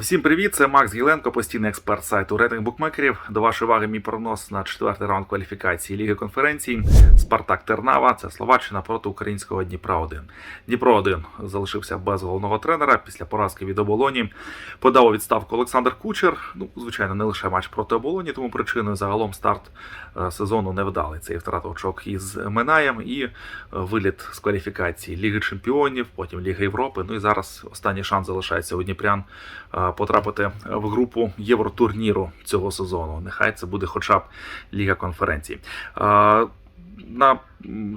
Всім привіт! Це Макс Гіленко, постійний експерт сайту рейтинг букмекерів. До вашої уваги мій прогноз на четвертий раунд кваліфікації Ліги конференцій. Спартак Тернава це Словаччина проти українського Дніпра 1 Дніпро 1 залишився без головного тренера після поразки від оболоні. Подав у відставку Олександр Кучер. Ну, звичайно, не лише матч проти оболоні, тому причиною загалом старт е, сезону невдалий. Це і втрата очок із Минаєм і е, виліт з кваліфікації Ліги Чемпіонів, потім Ліги Європи. Ну і зараз останній шанс залишається у Дніпрян е, потрапити в групу євротурніру цього сезону. Нехай це буде хоча б Ліга конференцій. Е, На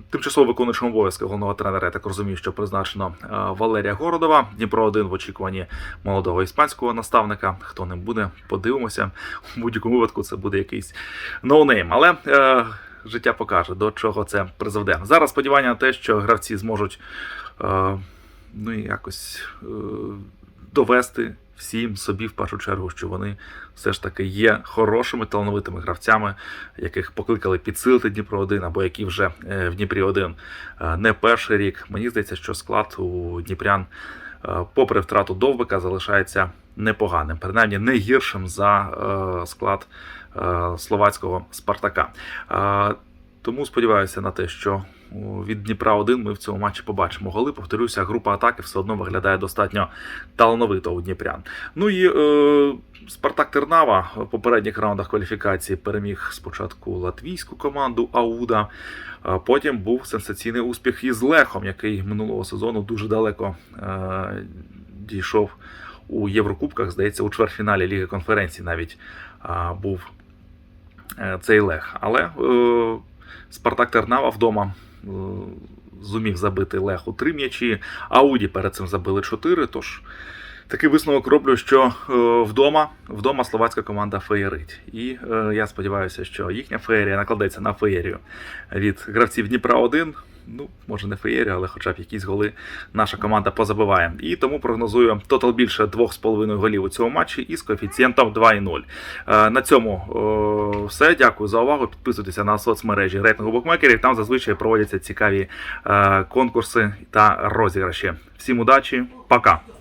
тимчасово виконуючому обов'язки головного тренера, я так розумію, що призначено Валерія Городова. Дніпро 1 в очікуванні молодого іспанського наставника. Хто ним буде, подивимося. У будь-якому випадку це буде якийсь ноунейм. Але е, життя покаже, до чого це призведе. Зараз сподівання на те, що гравці зможуть е, ну, якось е, довести всім собі в першу чергу, що вони все ж таки є хорошими талановитими гравцями, яких покликали підсилити Дніпро 1 або які вже е, в Дніпрі 1 е, не перший рік. Мені здається, що склад у Дніпрян, е, попри втрату довбика, залишається непоганим, принаймні не гіршим за склад словацького Спартака. Тому сподіваюся на те, що від Дніпра 1 ми в цьому матчі побачимо голи. Повторюся, група атаки все одно виглядає достатньо талановито у Дніпрян. Ну і е, Спартак Тернава в попередніх раундах кваліфікації переміг спочатку латвійську команду Ауда. Потім був сенсаційний успіх із Лехом, який минулого сезону дуже далеко е, дійшов у Єврокубках. Здається, у чвертьфіналі Ліги конференцій навіть а, був е, цей Лех. Але е, Спартак Тернава вдома е, зумів забити Леху три м'ячі. Ауді перед цим забили чотири. Тож такий висновок роблю, що е, вдома, вдома словацька команда феєрить. І е, я сподіваюся, що їхня феєрія накладеться на феєрію від гравців Дніпра 1. Ну, може не феєрію, але хоча б якісь голи наша команда позабиває. І тому прогнозую тотал більше 2,5 голів у цьому матчі із коефіцієнтом 2,0. Е, На цьому е, все. Дякую за увагу. Підписуйтеся на соцмережі рейтингу букмекерів. Там зазвичай проводяться цікаві конкурси та розіграші. Всім удачі, пока!